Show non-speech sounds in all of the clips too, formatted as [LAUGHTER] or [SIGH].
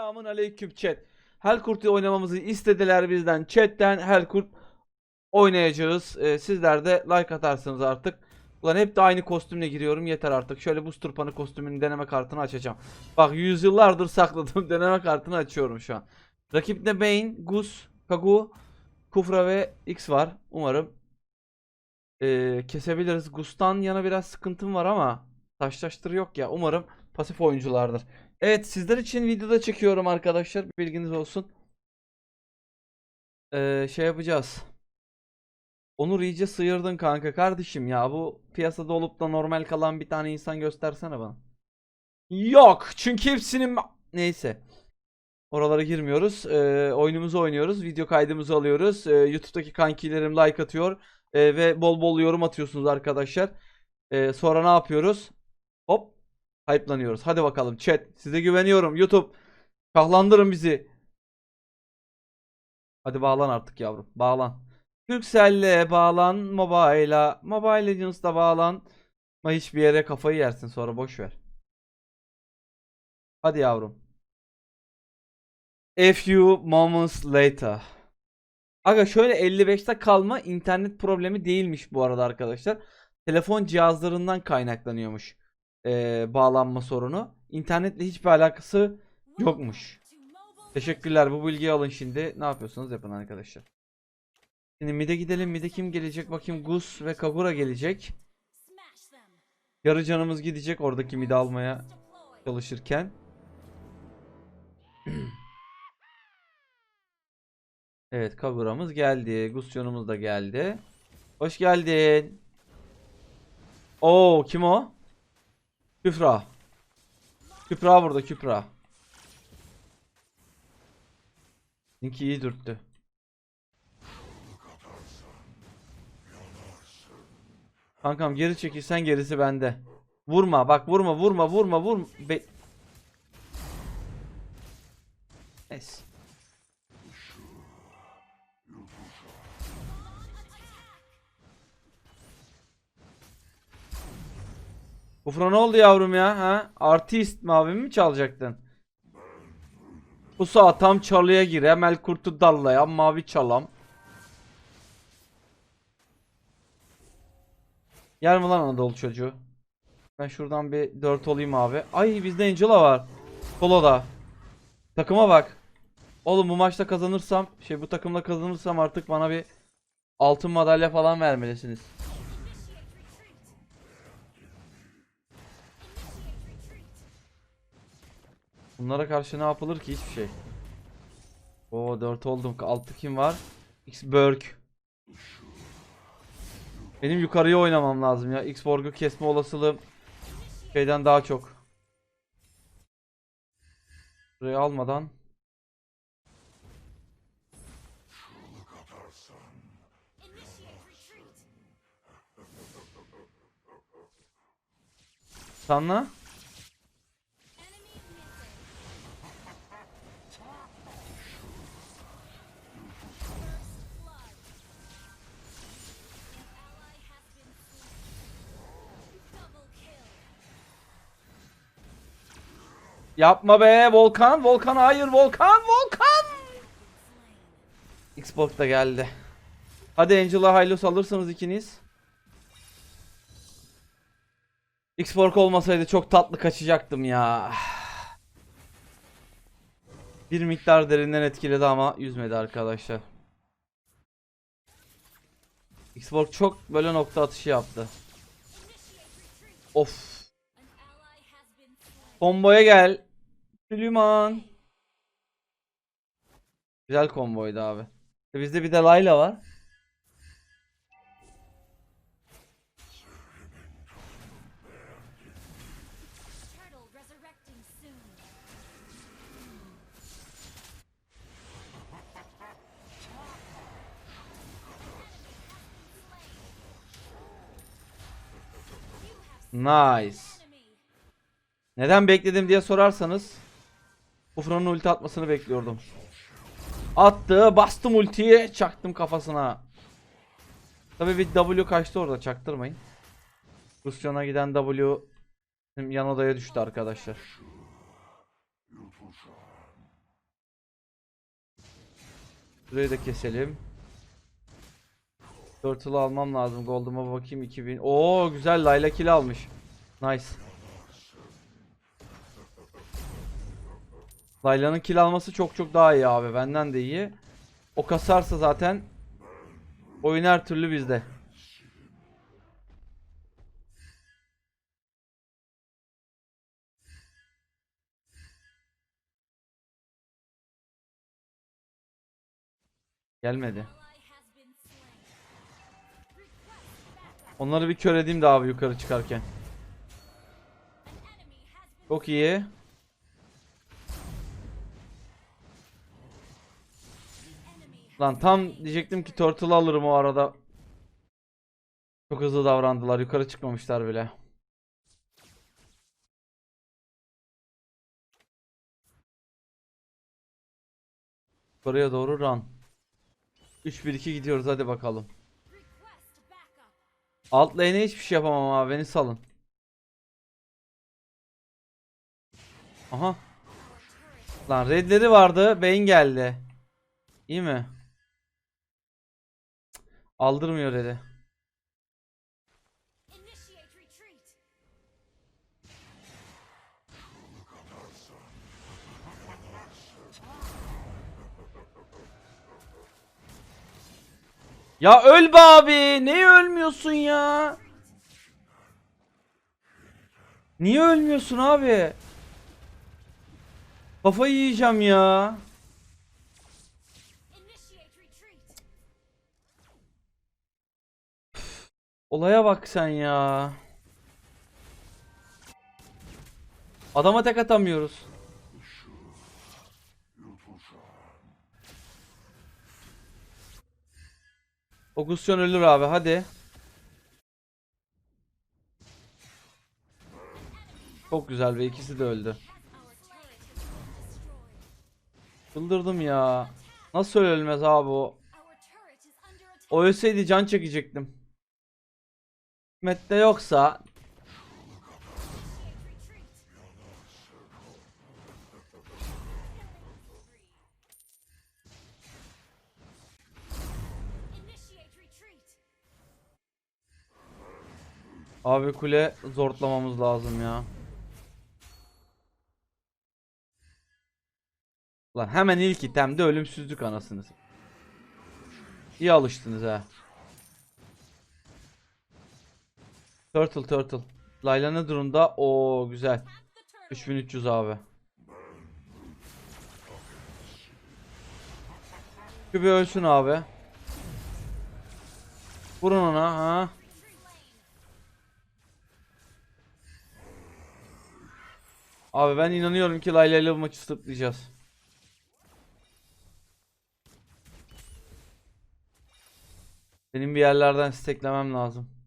Selamun aleyküm chat. Helkurt'u oynamamızı istediler bizden. Chat'ten Helkurt oynayacağız. Ee, sizler de like atarsınız artık. Ulan hep de aynı kostümle giriyorum yeter artık. Şöyle buz turpanı kostümünün deneme kartını açacağım. Bak yüzyıllardır sakladığım [LAUGHS] deneme kartını açıyorum şu an. Rakipte Bane, Gus, Kagu, Kufra ve X var. Umarım ee, kesebiliriz. Gus'tan yana biraz sıkıntım var ama taşlaştır yok ya. Umarım pasif oyunculardır. Evet sizler için videoda çekiyorum arkadaşlar. Bilginiz olsun. Ee, şey yapacağız. Onur iyice sıyırdın kanka kardeşim ya. Bu piyasada olup da normal kalan bir tane insan göstersene bana. Yok. Çünkü hepsinin... Neyse. Oralara girmiyoruz. Ee, oyunumuzu oynuyoruz. Video kaydımızı alıyoruz. Ee, YouTube'daki kankilerim like atıyor. Ee, ve bol bol yorum atıyorsunuz arkadaşlar. Ee, sonra ne yapıyoruz? Hype'lanıyoruz. Hadi bakalım chat. Size güveniyorum. YouTube. Kahlandırın bizi. Hadi bağlan artık yavrum. Bağlan. Turkcell'le bağlan. Mobile'a. Mobile Legends'da bağlan. Ama hiçbir yere kafayı yersin sonra boş ver. Hadi yavrum. A few moments later. Aga şöyle 55'te kalma internet problemi değilmiş bu arada arkadaşlar. Telefon cihazlarından kaynaklanıyormuş eee, bağlanma sorunu. İnternetle hiçbir alakası yokmuş. Teşekkürler bu bilgiyi alın şimdi. Ne yapıyorsunuz yapın arkadaşlar. Şimdi mid'e gidelim. Mid'e kim gelecek? Bakayım Gus ve Kagura gelecek. Yarı canımız gidecek oradaki mid'i almaya çalışırken. [CLEARS THROAT] Evet Kagura'mız geldi. Gustion'umuz da geldi. Hoş geldin. Oo kim o? Küfra. Küpra burada Küpra. Linki iyi dürttü. Kankam geri çekilsen gerisi bende. Vurma bak vurma vurma vurma vurma. Be Neyse. Kufra ne oldu yavrum ya? Ha? Artist mavimi mi çalacaktın? Bu saat tam çalıya gir. Emel kurtu dallayan mavi çalam. Yer mi lan Anadolu çocuğu? Ben şuradan bir 4 olayım abi. Ay bizde Angela var. Solo'da. Takıma bak. Oğlum bu maçta kazanırsam, şey bu takımda kazanırsam artık bana bir altın madalya falan vermelisiniz. Bunlara karşı ne yapılır ki hiçbir şey. Oo 4 oldum. 6 kim var? X-Berg. Benim yukarıya oynamam lazım ya. X-Borg'u kesme olasılığım şeyden daha çok. Burayı almadan Sanla. Yapma be Volkan. Volkan hayır Volkan. Volkan. Xbox da geldi. Hadi Angela Hylos alırsanız ikiniz. Xbox olmasaydı çok tatlı kaçacaktım ya. Bir miktar derinden etkiledi ama yüzmedi arkadaşlar. Xbox çok böyle nokta atışı yaptı. Of. Komboya gel. Süleyman. Güzel komboydu abi. E bizde bir de Layla var. Nice. Neden bekledim diye sorarsanız Kufra'nın ulti atmasını bekliyordum. Attı. Bastım ultiyi. Çaktım kafasına. Tabi bir W kaçtı orada. Çaktırmayın. Rusyon'a giden W yan odaya düştü arkadaşlar. Burayı da keselim. Turtle'ı almam lazım. Gold'uma bakayım 2000. Oo güzel Layla kill almış. Nice. Layla'nın kill alması çok çok daha iyi abi. Benden de iyi. O kasarsa zaten oyun her türlü bizde. Gelmedi. Onları bir kör edeyim de abi yukarı çıkarken. Çok iyi. Lan tam diyecektim ki turtle alırım o arada. Çok hızlı davrandılar. Yukarı çıkmamışlar bile. Yukarıya doğru run. 3-1-2 gidiyoruz hadi bakalım. Alt lane'e hiçbir şey yapamam abi beni salın. Aha. Lan redleri vardı. Beyin geldi. İyi mi? Aldırmıyor dedi. Ya öl be abi. Niye ölmüyorsun ya? Niye ölmüyorsun abi? Kafayı yiyeceğim ya. Olaya bak sen ya. Adama tek atamıyoruz. Ogusyon ölür abi hadi. Çok güzel ve ikisi de öldü. Çıldırdım ya. Nasıl ölmez abi o? O ölseydi can çekecektim. Hikmet'te yoksa abi kule zortlamamız lazım ya. Lan hemen ilk itemde ölümsüzlük anasınız. İyi alıştınız ha. Turtle turtle. Layla ne durumda? Oo güzel. Tap the turtle. 3300 abi. Bir ölsün abi. Vurun ona ha. Abi ben inanıyorum ki Layla ile bu maçı sırtlayacağız. Benim bir yerlerden steklemem lazım.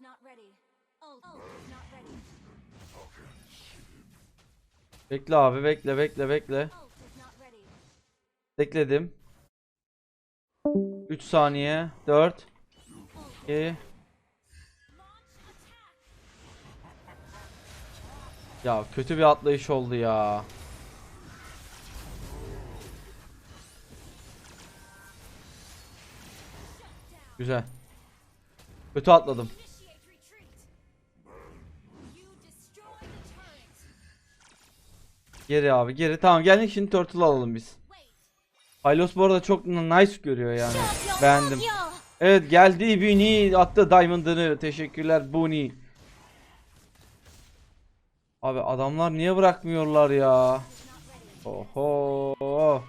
Not ready. Bekle abi bekle bekle bekle. Bekledim. 3 saniye. 4 2 Launch attack. Ya kötü bir atlayış oldu ya. Güzel. Kötü atladım. Geri abi geri. Tamam geldik şimdi turtle alalım biz. Hylos bu arada çok nice görüyor yani. Beğendim. Evet geldi Buni attı Diamond'ını. Teşekkürler Buni. Abi adamlar niye bırakmıyorlar ya? Oho.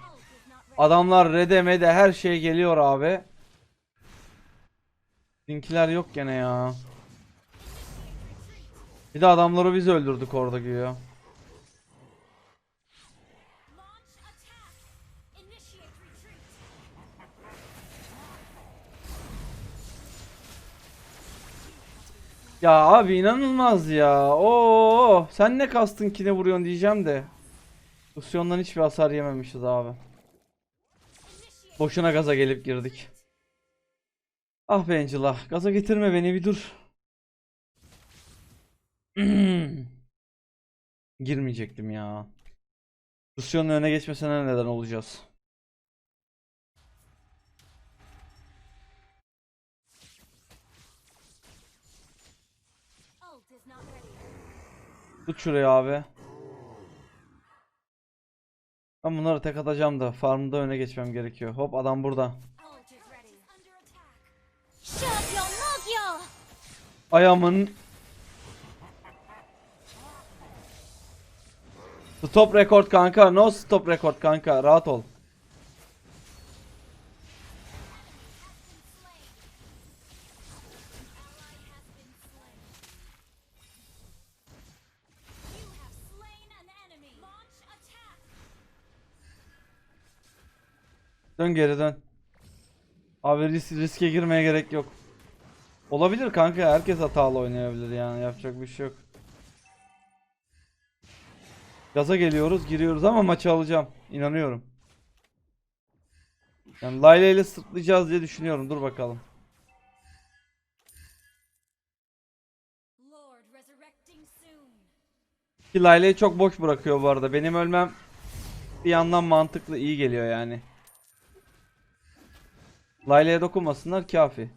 Adamlar rede mede her şey geliyor abi. Linkiler yok gene ya. Bir de adamları biz öldürdük orada güya. Ya abi inanılmaz ya. Oo, sen ne kastın ki ne vuruyorsun diyeceğim de. Lucyon'dan hiçbir hasar yememişiz abi. Boşuna gaza gelip girdik. Ah be Angela. Gaza getirme beni bir dur. [CLEARS THROAT] Girmeyecektim ya. Rusya'nın öne geçmesine neden olacağız. Tut şuraya abi. Ben bunları tek atacağım da farmda öne geçmem gerekiyor. Hop adam burada. Ayağımın Stop record kanka. No stop record kanka. Rahat ol. Dön geri dön. Abi ris- riske girmeye gerek yok. Olabilir kanka. Herkes hatalı oynayabilir yani. Yapacak bir şey yok. Gaza geliyoruz, giriyoruz ama maçı alacağım. İnanıyorum. Yani Layla ile sırtlayacağız diye düşünüyorum. Dur bakalım. Ki Layla'yı çok boş bırakıyor bu arada. Benim ölmem bir yandan mantıklı, iyi geliyor yani. Layla'ya dokunmasınlar kafi.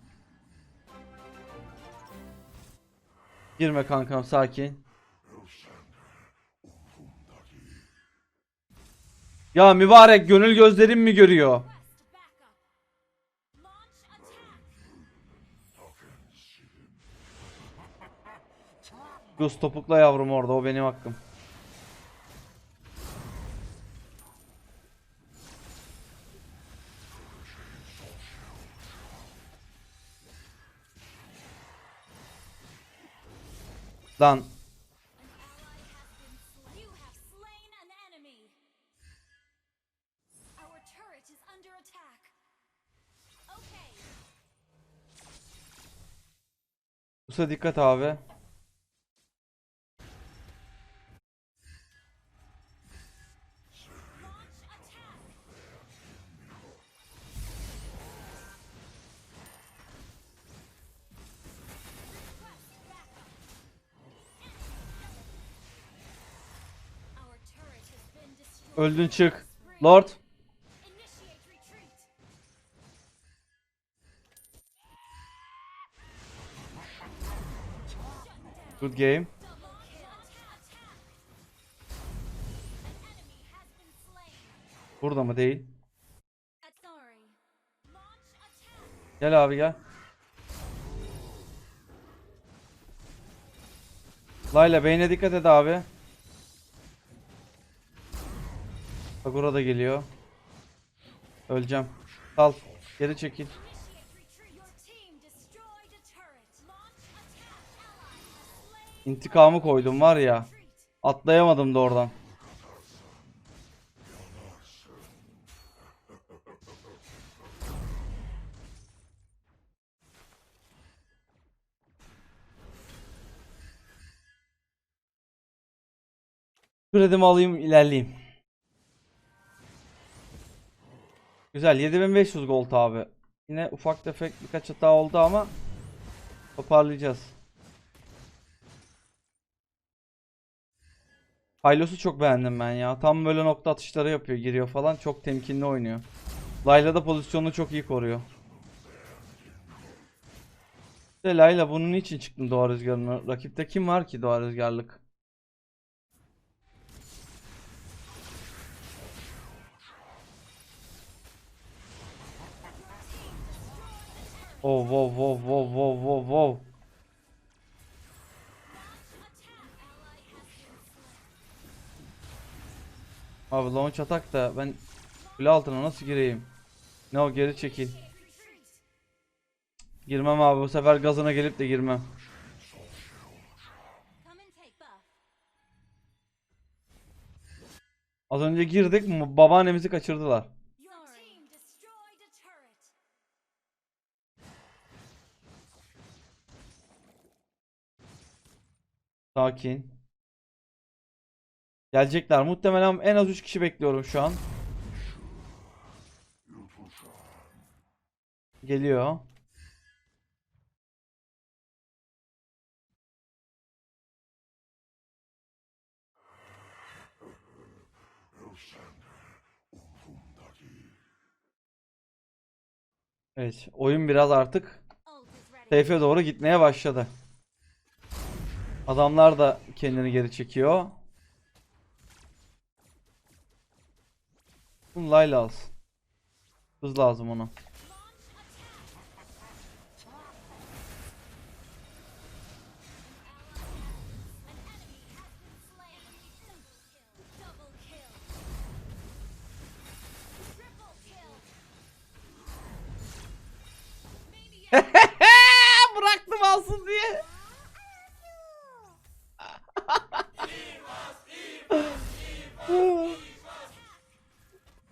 Girme kankam sakin. Ya mübarek gönül gözlerim mi görüyor? Gus topukla yavrum orada o benim hakkım. Okay. Gus'a dikkat abi. Öldün çık. Lord. Good game. Burada mı değil? Gel abi gel. Layla beyne dikkat et abi. Kagura da geliyor. Öleceğim. Sal. Geri çekil. İntikamı koydum var ya. Atlayamadım da oradan. Kredimi alayım ilerleyeyim. Güzel 7500 gold abi. Yine ufak tefek birkaç hata oldu ama toparlayacağız. Hylo'su çok beğendim ben ya. Tam böyle nokta atışları yapıyor, giriyor falan. Çok temkinli oynuyor. Layla da pozisyonunu çok iyi koruyor. İşte Layla bunun için çıktın doğa rüzgarına. Rakipte kim var ki doğa rüzgarlık? Oh wow wow wow wow wow wow. Abi launch atak da ben kule altına nasıl gireyim? Ne o geri çekil. Girmem abi bu sefer gazına gelip de girmem. Az önce girdik babaannemizi kaçırdılar. Sakin. Gelecekler muhtemelen en az 3 kişi bekliyorum şu an. Geliyor. Evet, oyun biraz artık safe'e doğru gitmeye başladı. Adamlar da kendini geri çekiyor. Bunu Layla alsın. Hız lazım ona.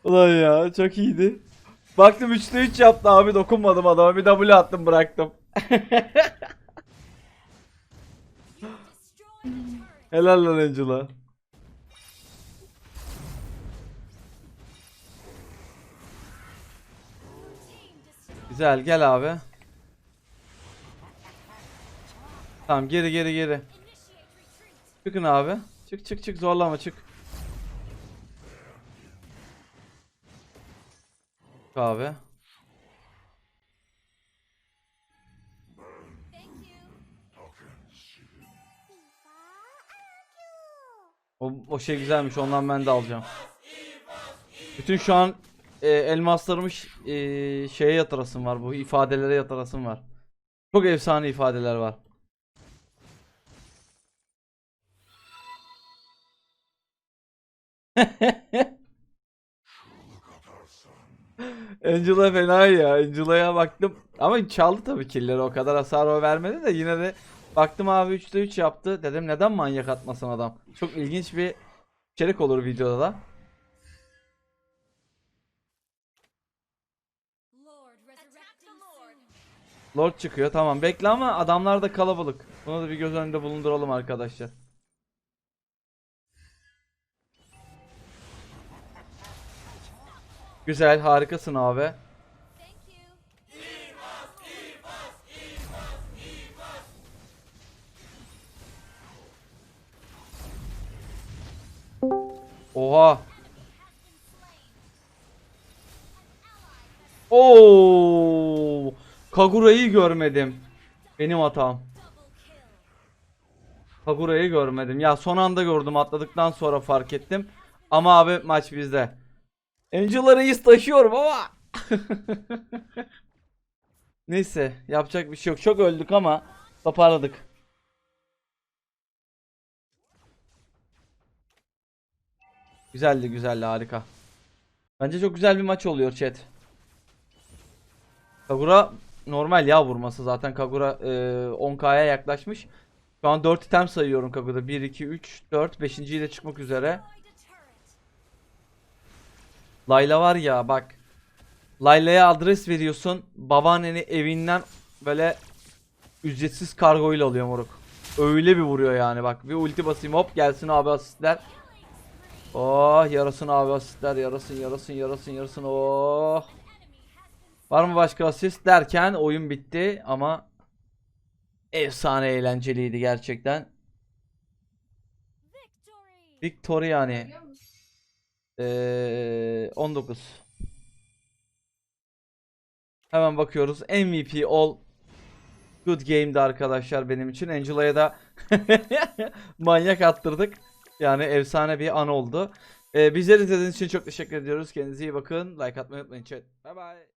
Ulan ya çok iyiydi. Baktım 3'te 3 yaptı abi dokunmadım adama bir W attım bıraktım. [LAUGHS] Helal lan Angela. Güzel gel abi. Tamam geri geri geri. Çıkın abi. Çık çık çık zorlama çık. You. O, o şey güzelmiş ondan ben de alacağım. Bütün şu an e, elmaslarımı e, şeye yatırasım var bu ifadelere yatırasım var. Çok efsane ifadeler var. [LAUGHS] Angela fena ya. Angela'ya baktım. Ama çaldı tabii killleri o kadar hasar o vermedi de yine de baktım abi 3'te 3 yaptı. Dedim neden manyak atmasın adam. Çok ilginç bir içerik olur videoda da. Lord çıkıyor tamam bekle ama adamlar da kalabalık. Bunu da bir göz önünde bulunduralım arkadaşlar. Güzel harikasın abi. Oha. Oo! Kagura'yı görmedim. Benim hatam. Kagura'yı görmedim. Ya son anda gördüm atladıktan sonra fark ettim. Ama abi maç bizde. Angel'ları Reis taşıyorum ama. [LAUGHS] Neyse yapacak bir şey yok. Çok öldük ama toparladık. Güzeldi güzeldi harika. Bence çok güzel bir maç oluyor chat. Kagura normal ya vurması zaten Kagura e, 10k'ya yaklaşmış. Şu an 4 item sayıyorum Kagura'da. 1, 2, 3, 4, 5. de çıkmak üzere. Layla var ya bak. Layla'ya adres veriyorsun. Babaanneni evinden böyle ücretsiz kargoyla alıyor moruk. Öyle bir vuruyor yani bak. Bir ulti basayım hop gelsin abi asistler. Oh yarasın abi asistler yarasın yarasın yarasın yarasın oh. Var mı başka asist derken oyun bitti ama efsane eğlenceliydi gerçekten. Victory yani. Ee, 19. Hemen bakıyoruz. MVP all good game'di arkadaşlar benim için. Angela'ya da [LAUGHS] manyak attırdık. Yani efsane bir an oldu. Ee, bizleri izlediğiniz için çok teşekkür ediyoruz. Kendinize iyi bakın. Like atmayı unutmayın chat. Bye bye.